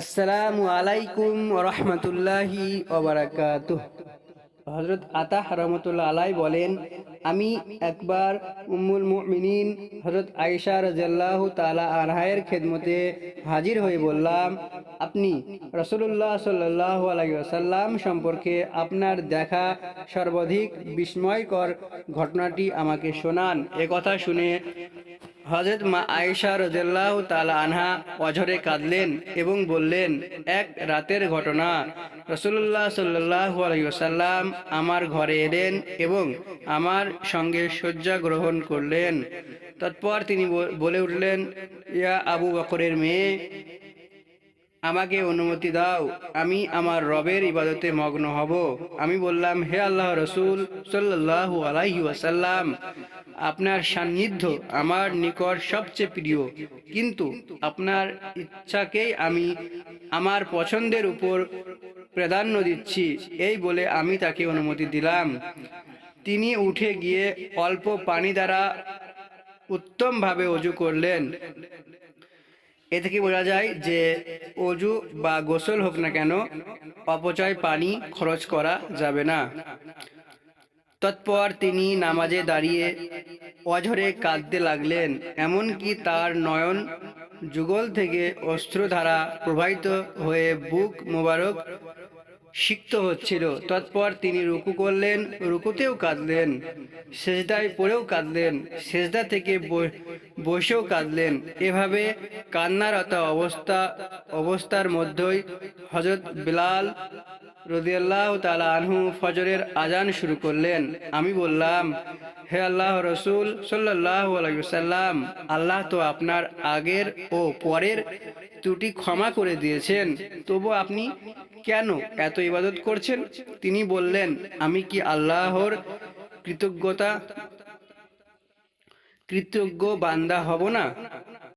আসসালামু আলাইকুম রহমতুল্লাহি ওবরাকাত হজরত আতাহ রহমতুল্লাহ আলাই বলেন, আমি একবার উম্মুল মুমিনিন হজরত আয়েশা রাজিয়াল্লাহু তালা আনহায়ের খেদমতে হাজির হয়ে বললাম, আপনি রসুল্লাহ সাল্লাহ আলাইহি ওয়াসাল্লাম সম্পর্কে আপনার দেখা সর্বাধিক বিস্ময়কর ঘটনাটি আমাকে শোনান। কথা শুনে হজরত মা আয়েশা রজাল্লাহ তালা আনহা অঝরে কাঁদলেন এবং বললেন, এক রাতের ঘটনা। রসুল্লাহ সাল্লাহ আলহিসাল্লাম আমার ঘরে এলেন এবং আমার সঙ্গে শয্যা গ্রহণ করলেন। তৎপর তিনি বলে উঠলেন, ইয়া আবু বকরের মেয়ে আমাকে অনুমতি দাও, আমি আমার রবের ইবাদতে মগ্ন হব। আমি বললাম, হে আল্লাহ রসুল সাল্লাহ আলাইহি ওয়াসাল্লাম, আপনার সান্নিধ্য আমার নিকট সবচেয়ে প্রিয়। কিন্তু আপনার ইচ্ছাকেই আমি আমার পছন্দের উপর প্রাধান্য দিচ্ছি। এই বলে আমি তাকে অনুমতি দিলাম। তিনি উঠে গিয়ে অল্প পানি দ্বারা উত্তমভাবে অজু করলেন। এ থেকে বোঝা যায় যে অজু বা গোসল হোক না কেন, অপচয় পানি খরচ করা যাবে না। তৎপর তিনি নামাজে দাঁড়িয়ে অঝরে কাঁদতে লাগলেন, এমনকি তার নয়ন যুগল থেকে অস্ত্র অস্ত্রধারা প্রবাহিত হয়ে বুক মোবারক সিক্ত হচ্ছিল। তৎপর তিনি রুকু করলেন, রুকুতেও কাঁদলেন, সেজদায় পড়েও কাঁদলেন, সেজদা থেকে বসেও কাঁদলেন। এভাবে কান্নারত অবস্থা, অবস্থার মধ্যেই হজরত বিলাল রদিয়াল্লাহ তালা আনহু ফজরের আজান শুরু করলেন। আমি বললাম, হে আল্লাহ রসুল সাল্লাহ আলাইসাল্লাম আল্লাহ তো আপনার আগের ও পরের ত্রুটি ক্ষমা করে দিয়েছেন। তবু আপনি কেন এত ইবাদত করছেন? তিনি বললেন, আমি কি আল্লাহর কৃতজ্ঞতা কৃতজ্ঞ বান্দা হব না।